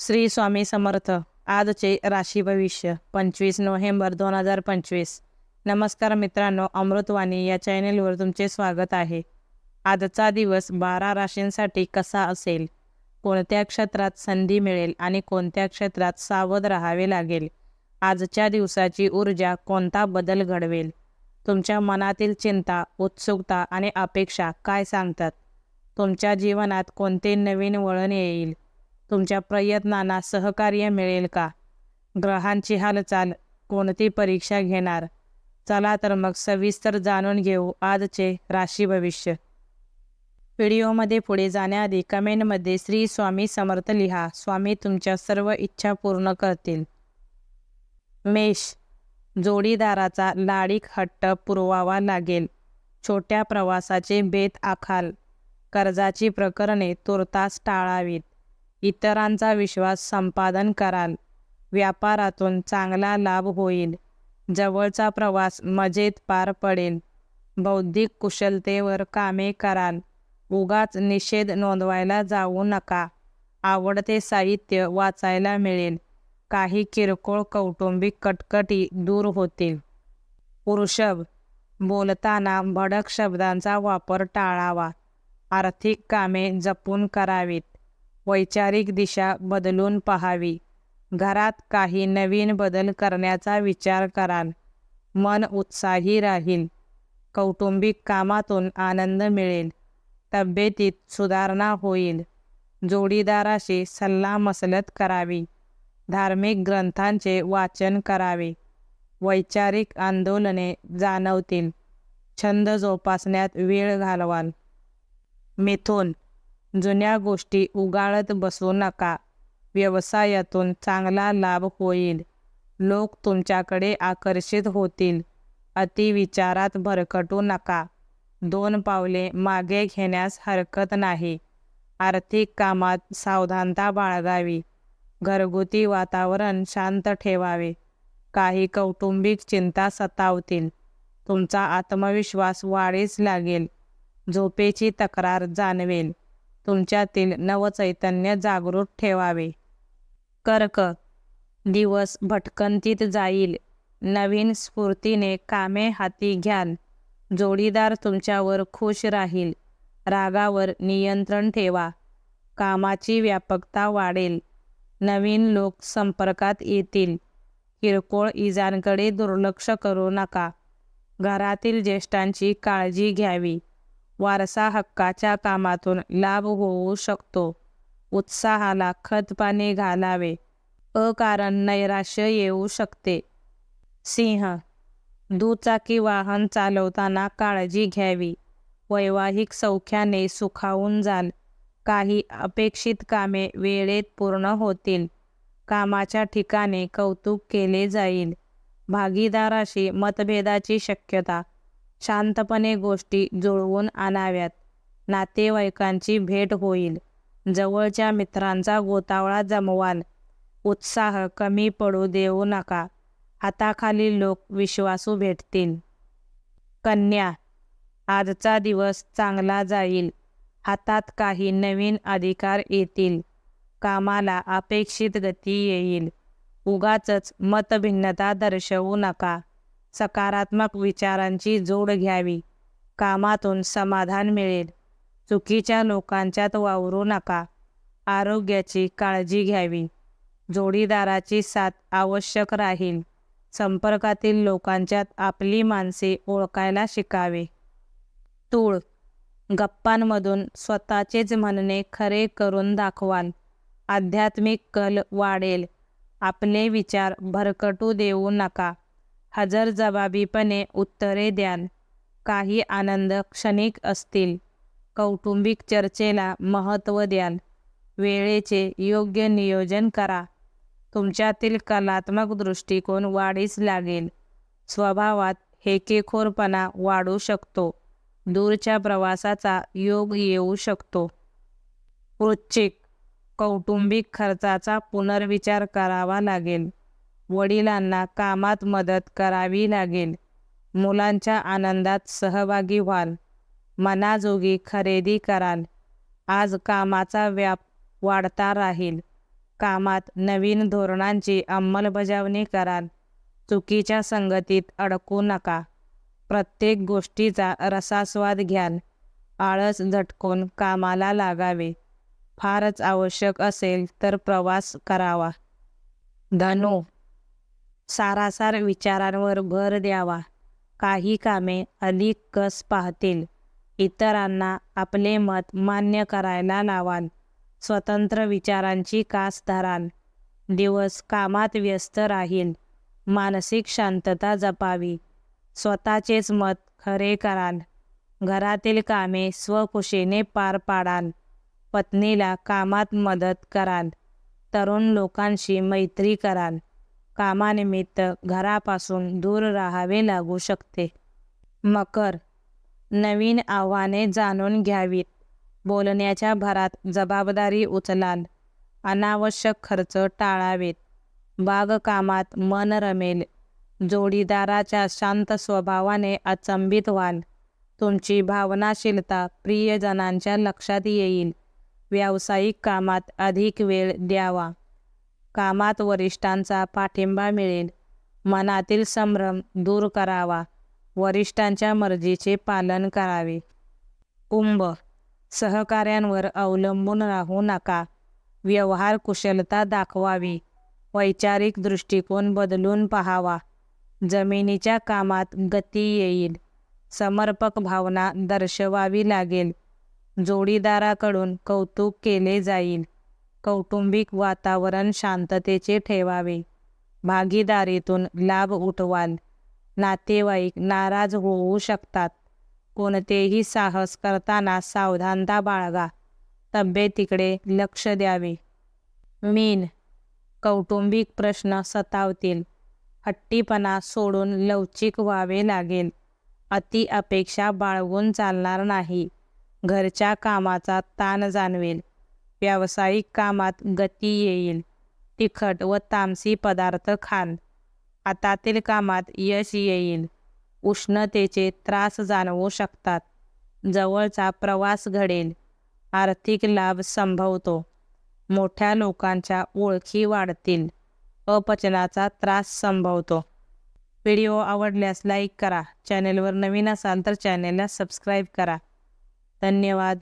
श्री स्वामी समर्थ. आजचे राशी भविष्य पंचवीस नोव्हेंबर दोन हजार पंचवीस. नमस्कार मित्रांनो अमृतवाणी या चॅनेलवर तुमचे स्वागत आहे. आजचा दिवस बारा राशींसाठी कसा असेल? कोणत्या क्षेत्रात संधी मिळेल आणि कोणत्या क्षेत्रात सावध राहावे लागेल? आजच्या दिवसाची ऊर्जा कोणता बदल घडवेल? तुमच्या मनातील चिंता उत्सुकता आणि अपेक्षा काय सांगतात? तुमच्या जीवनात कोणते नवीन वळण येईल? तुमच्या प्रयत्नांना सहकार्य मिळेल का? ग्रहांची हालचाल कोणती परीक्षा घेणार? चला तर मग सविस्तर जाणून घेऊ आजचे राशी भविष्य. व्हिडिओमध्ये पुढे जाण्याआधी कमेंटमध्ये श्री स्वामी समर्थ लिहा. स्वामी तुमच्या सर्व इच्छा पूर्ण करतील. मेष. जोडीदाराचा लाडीक हट्ट पुरवावा लागेल. छोट्या प्रवासाचे बेत आखाल. कर्जाची प्रकरणे तुर्तास टाळावीत. इतरांचा विश्वास संपादन कराल. व्यापारातून चांगला लाभ होईल. जवळचा प्रवास मजेत पार पडेल. बौद्धिक कुशलतेवर कामे कराल. उगाच निषेध नोंदवायला जाऊ नका. आवडते साहित्य वाचायला मिळेल. काही किरकोळ कौटुंबिक कटकटी दूर होतील. वृषभ बोलताना भडक शब्दांचा वापर टाळावा. आर्थिक कामे जपून करावीत. वैचारिक दिशा बदलून पहावी. घरात काही नवीन बदल करण्याचा विचार कराल. मन उत्साही राहील. कौटुंबिक कामातून आनंद मिळेल. तब्येतीत सुधारणा होईल. जोडीदाराशी सल्लामसलत करावी. धार्मिक ग्रंथांचे वाचन करावे. वैचारिक आंदोलने जाणवतील. छंद जोपासण्यात वेळ घालवाल. मिथुन जुन्या गोष्टी उगाळत बसू नका. व्यवसायातून चांगला लाभ होईल. लोक तुमच्याकडे आकर्षित होतील. अतिविचारात भरकटू नका. दोन पावले मागे घेण्यास हरकत नाही. आर्थिक कामात सावधानता बाळगावी. घरगुती वातावरण शांत ठेवावे. काही कौटुंबिक चिंता सतावतील. तुमचा आत्मविश्वास वाढीस लागेल. झोपेची तक्रार जाणवेल. तुमच्यातील नवचैतन्य जागृत ठेवावे. कर्क. दिवस भटकंतीत जाईल. नवीन स्फूर्तीने कामे हाती घ्याल. जोडीदार तुमच्यावर खुश राहील. रागावर नियंत्रण ठेवा. कामाची व्यापकता वाढेल. नवीन लोक संपर्कात येतील. किरकोळ इजांकडे दुर्लक्ष करू नका. घरातील ज्येष्ठांची काळजी घ्यावी. वारसा हक्काच्या कामातून लाभ होऊ शकतो. उत्साहाला खतपाणी घालावे. अकारण नैराश्य येऊ शकते. सिंह दुचाकी वाहन चालवताना काळजी घ्यावी. वैवाहिक सौख्याने सुखावून जाल. काही अपेक्षित कामे वेळेत पूर्ण होतील. कामाच्या ठिकाणी कौतुक केले जाईल. भागीदाराशी मतभेदाची शक्यता शांतपणे गोष्टी जुळवून आणाव्यात. नातेवाईकांची भेट होईल. जवळच्या मित्रांचा गोतावळा जमवाल. उत्साह कमी पडू देऊ नका. हाताखाली लोक विश्वासू भेटतील. कन्या आजचा दिवस चांगला जाईल. हातात काही नवीन अधिकार येतील. कामाला अपेक्षित गती येईल. उगाचच मतभिन्नता दर्शवू नका. सकारात्मक विचारांची जोड घ्यावी. कामातून समाधान मिळेल. चुकीच्या लोकांच्यात वावरू नका. आरोग्याची काळजी घ्यावी. जोडीदाराची साथ आवश्यक राहील. संपर्कातील लोकांच्यात आपली माणसे ओळखायला शिकावे. तूळ. गप्पांमधून स्वतःचेच म्हणणे खरे करून दाखवाल. आध्यात्मिक कल वाढेल. आपले विचार भरकटू देऊ नका. हजरजबाबीपणे उत्तरे द्याल. काही आनंद क्षणिक असतील. कौटुंबिक चर्चेला महत्त्व द्याल. वेळेचे योग्य नियोजन करा. तुमच्यातील कलात्मक दृष्टिकोन वाढीस लागेल. स्वभावात हेकेखोरपणा वाढू शकतो. दूरच्या प्रवासाचा योग येऊ शकतो. वृश्चिक कौटुंबिक खर्चाचा पुनर्विचार करावा लागेल. वडिलांना कामात मदत करावी लागेल. मुलांच्या आनंदात सहभागी व्हाल. मनाजोगी खरेदी कराल. आज कामाचा व्याप वाढता राहील. कामात नवीन धोरणांची अंमलबजावणी कराल. चुकीच्या संगतीत अडकू नका. प्रत्येक गोष्टीचा रसास्वाद घ्याल. आळस झटकून कामाला लागावे. फारच आवश्यक असेल तर प्रवास करावा. धनु सारासार विचारांवर भर द्यावा. काही कामे अधिक कस पाहतील. इतरांना आपले मत मान्य करायला लावाल. स्वतंत्र विचारांची कास धराल. दिवस कामात व्यस्त राहील. मानसिक शांतता जपावी. स्वतःचेच मत खरे कराल. घरातील कामे स्वकुशीने पार पाडाल. पत्नीला कामात मदत कराल. तरुण लोकांशी मैत्री कराल. कामानिमित्त घरापासून दूर राहावे लागू शकते. मकर नवीन आव्हाने जाणून घ्यावीत. बोलण्याच्या भरात जबाबदारी उचलाल. अनावश्यक खर्च टाळावेत. बागकामात मन रमेल. जोडीदाराच्या शांत स्वभावाने अचंबित व्हाल. तुमची भावनाशीलता प्रियजनांच्या लक्षात येईल. व्यावसायिक कामात अधिक वेळ द्यावा. कामात वरिष्ठांचा पाठिंबा मिळेल. मनातील संभ्रम दूर करावा. वरिष्ठांच्या मर्जीचे पालन करावे. कुंभ. सहकार्यांवर अवलंबून राहू नका. व्यवहार कुशलता दाखवावी. वैचारिक दृष्टिकोन बदलून पहावा. जमिनीच्या कामात गती येईल. समर्पक भावना दर्शवावी लागेल. जोडीदाराकडून कौतुक केले जाईल. कौटुंबिक वातावरण शांततेचे ठेवावे. भागीदारीतून लाभ उठवाल. नातेवाईक नाराज होऊ शकतात. कोणतेही साहस करताना सावधानता बाळगा. तब्येतीकडे लक्ष द्यावे. मीन. कौटुंबिक प्रश्न सतावतील. हट्टीपणा सोडून लवचिक व्हावे लागेल. अति अपेक्षा बाळगून चालणार नाही. घरच्या कामाचा ताण जाणवेल. व्यावसायिक कामात गती येईल. तिखट व तामसी पदार्थ खाल हातातील कामात यश येईल. उष्णतेचे त्रास जाणवू शकतात. जवळचा प्रवास घडेल. आर्थिक लाभ संभवतो. मोठ्या लोकांच्या ओळखी वाढतील. अपचनाचा त्रास संभवतो. व्हिडिओ आवडल्यास लाईक करा. चॅनेलवर नवीन असाल तर चॅनेलला सबस्क्राईब करा. धन्यवाद.